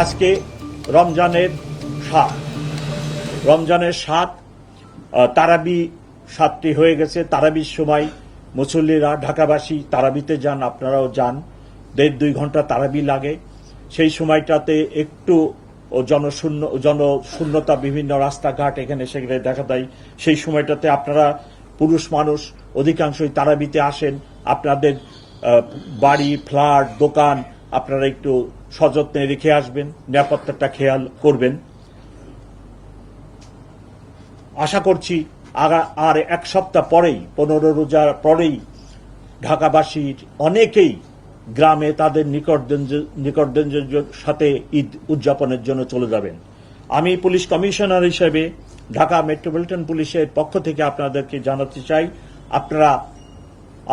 আজকে রমজানের সাত। রমজানের সাত তারাবি সাতটি হয়ে গেছে। তারাবির সময় মুসল্লিরা, ঢাকাবাসী তারাবিতে যান, আপনারাও যান। দেড় দুই ঘণ্টা তারাবি লাগে। সেই সময়টাতে একটু জনশূন্য, জনশূন্যতা বিভিন্ন রাস্তাঘাট এখানে সেখানে দেখা দেয়। সেই সময়টাতে আপনারা পুরুষ মানুষ অধিকাংশই তারাবিতে আসেন। আপনাদের বাড়ি, ফ্ল্যাট, দোকান আপনারা একটু সযত্নে রেখে আসবেন, নিরাপত্তাটা খেয়াল করবেন। আশা করছি আর এক সপ্তাহ পরেই, পনেরো রোজার পরেই ঢাকাবাসীর অনেকেই গ্রামে তাদের নিকটদের সাথে ঈদ উদযাপনের জন্য চলে যাবেন। আমি পুলিশ কমিশনার হিসেবে ঢাকা মেট্রোপলিটন পুলিশের পক্ষ থেকে আপনাদেরকে জানাতে চাই, আপনারা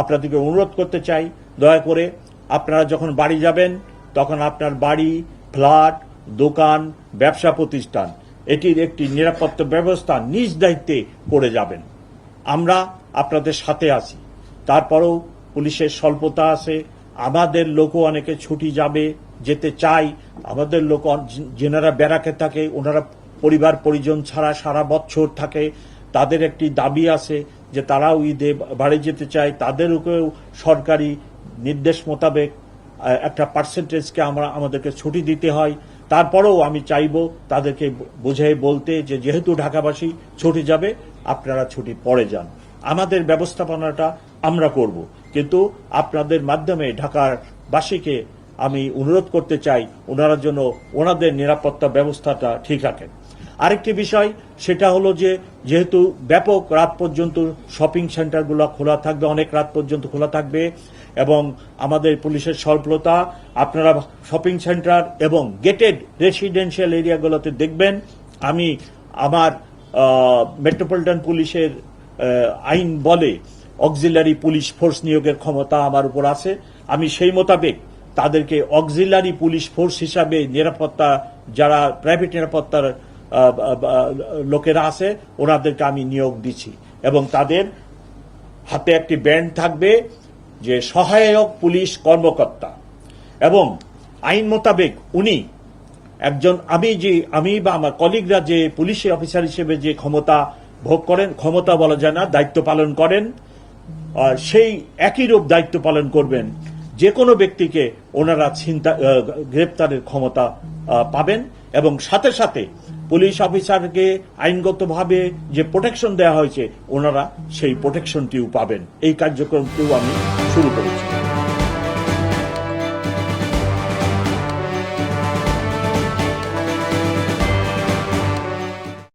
আপনাদেরকে অনুরোধ করতে চাই, দয়া করে আপনারা যখন বাড়ি যাবেন, তখন আপনার বাড়ি, ফ্ল্যাট, দোকান, ব্যবসা প্রতিষ্ঠান, এটির একটি নিরাপত্তা ব্যবস্থা নিজ দায়িত্বে করে যাবেন। আমরা আপনাদের সাথে আছি। তারপরেও পুলিশের স্বল্পতা আছে। আমাদের লোকও অনেকে ছুটি যাবে, যেতে চাই। আমাদের লোক যেনারা বেড়াকে থাকে, ওনারা পরিবার, পরিজন ছাড়া সারা বছর থাকে। তাদের একটি দাবি আছে যে তারাও ঈদে বাড়ি যেতে চায়। তাদেরকেও সরকারি নির্দেশ মোতাবেক একটা পার্সেন্টেজকে আমরা আমাদেরকে ছুটি দিতে হয়। তারপরেও আমি চাইব তাদেরকে বুঝিয়ে বলতে যে, যেহেতু ঢাকাবাসী ছুটি যাবে, আপনারা ছুটি পরে যান। আমাদের ব্যবস্থাপনাটা আমরা করব। কিন্তু আপনাদের মাধ্যমে ঢাকার বাসীকে আমি অনুরোধ করতে চাই, ওনারা যেন ওনাদের নিরাপত্তা ব্যবস্থাটা ঠিক রাখেন। আরেকটি বিষয়, সেটা হলো যে যেহেতু ব্যাপক রাত পর্যন্ত শপিং সেন্টারগুলো খোলা থাকবে, অনেক রাত পর্যন্ত খোলা থাকবে, এবং আমাদের পুলিশের স্বল্পতা আপনারা শপিং সেন্টার এবং গেটেড রেসিডেন্সিয়াল এরিয়াগুলোতে দেখবেন, আমি আমার মেট্রোপলিটন পুলিশের আইন বলে অক্সিলারি পুলিশ ফোর্স নিয়োগের ক্ষমতা আমার উপর আছে। আমি সেই মোতাবেক তাদেরকে অক্সিলারি পুলিশ ফোর্স হিসাবে নিরাপত্তা, যারা প্রাইভেট নিরাপত্তার লোকেরা আছে, ওনাদেরকে আমি নিয়োগ দিচ্ছি। এবং তাদের হাতে একটি ব্যান্ড থাকবে যে সহায়ক পুলিশ কর্মকর্তা। এবং আইন মোতাবেক উনি একজন আমি যে, আমি বা আমার কলিগরা যে পুলিশ অফিসার হিসেবে যে ক্ষমতা ভোগ করেন, ক্ষমতা বলা যায় না, দায়িত্ব পালন করেন সেই একই রূপ দায়িত্ব পালন করবেন যে কোনো ব্যক্তিকে ওনারা চিন্তা গ্রেপ্তারের ক্ষমতা পাবেন। এবং সাথে সাথে পুলিশ অফিসারকে আইনগতভাবে যে প্রোটেকশন দেওয়া হয়েছে, ওনারা সেই প্রোটেকশনটিও পাবেন। এই কার্যক্রমটিও আমি শুরু করেছি।